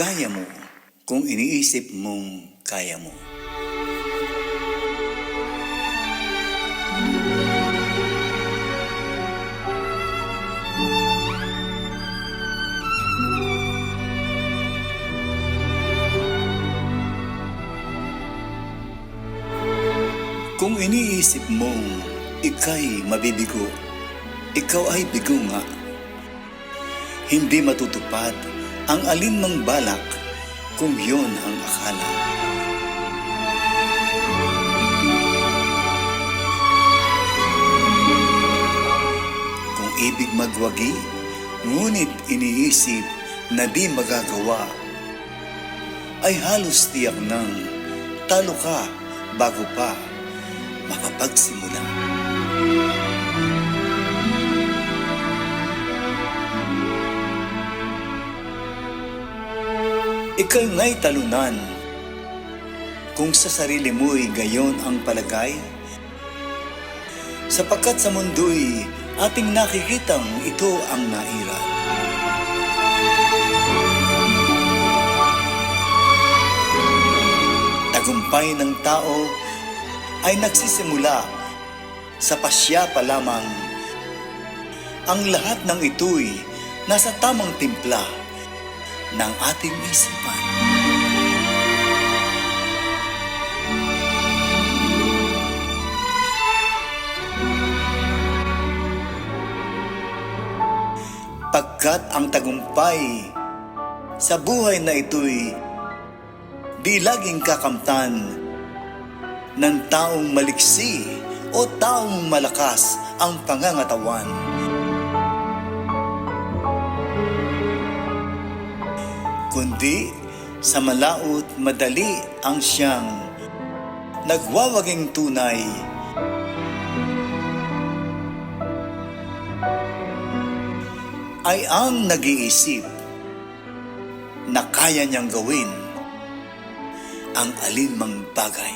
Kaya mo kung iniisip mong kaya mo. Kung iniisip mong ikay mabibigo, ikaw ay bigo nga. Hindi matutupad ang alinmang balak kung yon ang akala. Kung ibig magwagi, ngunit iniisip na di magagawa, ay halos tiyak ng talo ka bago pa makapagsimula. Ika'y nga'y talunan. Kung sa sarili mo'y gayon ang palagay, sapagkat sa mundo'y ating nakikitang ito ang nairal. Tagumpay ng tao ay nagsisimula sa pasya pa lamang. Ang lahat ng ito'y nasa tamang timpla ng ating isipan. Pagkat ang tagumpay sa buhay na ito'y di laging kakamtan ng taong maliksi o taong malakas ang pangangatawan. Kundi sa malaot madali ang siyang nagwawaging tunay. Ay ang nag-iisip na kaya niyang gawin ang alinmang bagay.